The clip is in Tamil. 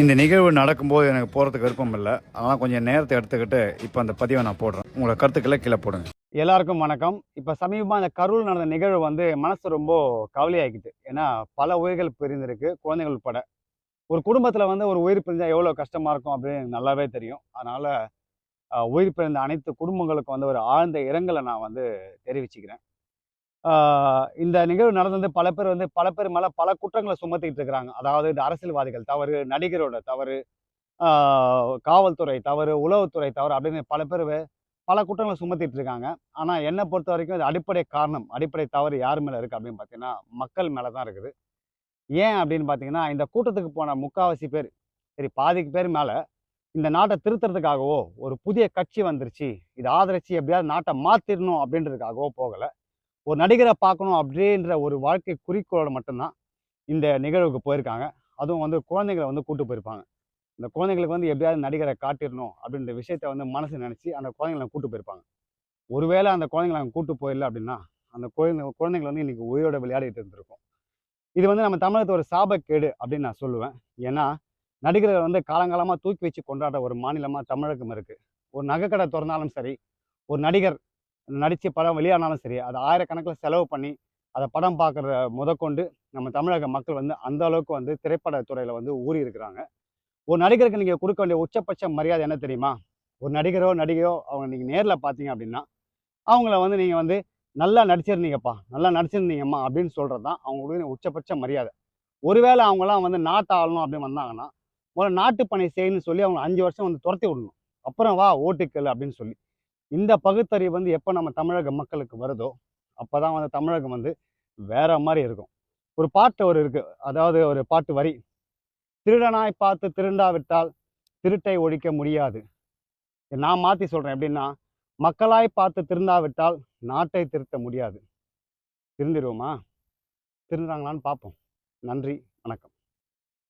இந்த நிகழ்வு நடக்கும்போது எனக்கு போகிறதுக்கு விருப்பம் இல்லை. அதனால் கொஞ்சம் நேரத்தை எடுத்துக்கிட்டு இப்போ அந்த பதிவை நான் போடுறேன். உங்களோட கருத்துக்களை கீழே போடுங்க. எல்லாருக்கும் வணக்கம். இப்போ சமீபமாக அந்த கரூர் நடந்த நிகழ்வு வந்து மனசு ரொம்ப கவலையாகிக்குது ஏன்னா பல உயிர்கள் பிரிந்திருக்கு குழந்தைகள் உட்பட. ஒரு குடும்பத்தில் வந்து ஒரு உயிர் பிரிஞ்சால் எவ்வளோ கஷ்டமாக இருக்கும் அப்படின்னு நல்லாவே தெரியும். அதனால் உயிர் பிறந்த அனைத்து குடும்பங்களுக்கும் வந்து ஒரு ஆழ்ந்த இரங்கலை நான் வந்து தெரிவிச்சுக்கிறேன். இந்த நிகழ்வு நடந்தது பல பேர் வந்து பல பேர் மேலே பல குற்றங்களை சுமத்திட்டு இருக்கிறாங்க. அதாவது இந்த அரசியல்வாதிகள் தவறு நடிகரோட தவறு காவல்துறை தவறு உளவுத்துறை தவறு அப்படின்னு பல பேர் பல குற்றங்களை சுமத்திட்டு இருக்காங்க. ஆனால் என்னை பொறுத்த வரைக்கும் இது அடிப்படை காரணம் அடிப்படை தவறு யார் மேலே இருக்குது அப்படின்னு பார்த்தீங்கன்னா மக்கள் மேலே தான் இருக்குது. ஏன் அப்படின்னு பார்த்தீங்கன்னா இந்த கூட்டத்துக்கு போன முக்காவாசி பேர் சரி பாதிக்கு பேர் மேலே இந்த நாட்டை திருத்துறதுக்காகவோ ஒரு புதிய கட்சி வந்துருச்சு இதை ஆதரிச்சு எப்படியாவது நாட்டை மாற்றிடணும் அப்படின்றதுக்காகவோ போகலை. ஒரு நடிகரை பார்க்கணும் அப்படின்ற ஒரு வாழ்க்கை குறிக்கோளோட மட்டும்தான் இந்த நிகழ்வுக்கு போயிருக்காங்க. அதுவும் வந்து குழந்தைங்களை வந்து கூட்டு போயிருப்பாங்க. இந்த குழந்தைங்களுக்கு வந்து எப்படியாவது நடிகரை காட்டிடணும் அப்படின்ற விஷயத்த வந்து மனசு நினச்சி அந்த குழந்தைங்களை கூட்டு போயிருப்பாங்க. ஒருவேளை அந்த குழந்தைங்களை அங்கே கூட்டு போயிடல அப்படின்னா அந்த குழந்தை குழந்தைங்களை வந்து இன்றைக்கி உயிரோட விளையாடிட்டு இருந்திருக்கும். இது வந்து நம்ம தமிழகத்து ஒரு சாபக்கேடு அப்படின்னு நான் சொல்லுவேன். ஏன்னா நடிகர்கள் வந்து காலங்காலமாக தூக்கி வச்சு கொண்டாடுற ஒரு மாநிலமாக தமிழகம் இருக்குது ஒரு நகைக்கடை திறந்தாலும் சரி ஒரு நடிகர் நடித்து படம் வெளியானாலும் சரி அதை ஆயிரக்கணக்கில் செலவு பண்ணி அதை படம் பார்க்குற முதற்கொண்டு நம்ம தமிழக மக்கள் வந்து அந்த அளவுக்கு வந்து திரைப்படத்துறையில் வந்து ஊறி இருக்கிறாங்க. ஒரு நடிகருக்கு நீங்கள் கொடுக்க வேண்டிய உச்சபட்ச மரியாதை என்ன தெரியுமா? ஒரு நடிகரோ நடிகையோ அவங்க நீங்கள் நேரில் பார்த்தீங்க அப்படின்னா அவங்கள வந்து நீங்கள் வந்து நல்லா நடிச்சிருந்தீங்கப்பா நல்லா நடிச்சிருந்தீங்கம்மா அப்படின்னு சொல்கிறது தான் அவங்களுக்கு உச்சபட்ச மரியாதை. ஒருவேளை அவங்களாம் வந்து நாட்டு ஆளணும் அப்படின்னு வந்தாங்கன்னா முதல்ல நாட்டு பணி செய்யணும்னு சொல்லி அவங்க அஞ்சு வருஷம் வந்து துரத்தி விடணும். அப்புறம் வா ஓட்டுக்கள் அப்படின்னு சொல்லி. இந்த பகுத்தறிவு வந்து எப்போ நம்ம தமிழக மக்களுக்கு வருதோ அப்போ தான் வந்து தமிழகம் வந்து வேற மாதிரி இருக்கும். ஒரு பாட்டு ஒரு இருக்கு. அதாவது ஒரு பாட்டு வரி. திருடனாய் பார்த்து திருண்டாவிட்டால் திருட்டை ஒழிக்க முடியாது. நான் மாற்றி சொல்கிறேன் எப்படின்னா மக்களாய் பார்த்து திருந்தாவிட்டால் நாட்டை திருத்த முடியாது. திருந்திடுவோமா? திருந்தாங்களான்னு பார்ப்போம். நன்றி. வணக்கம்.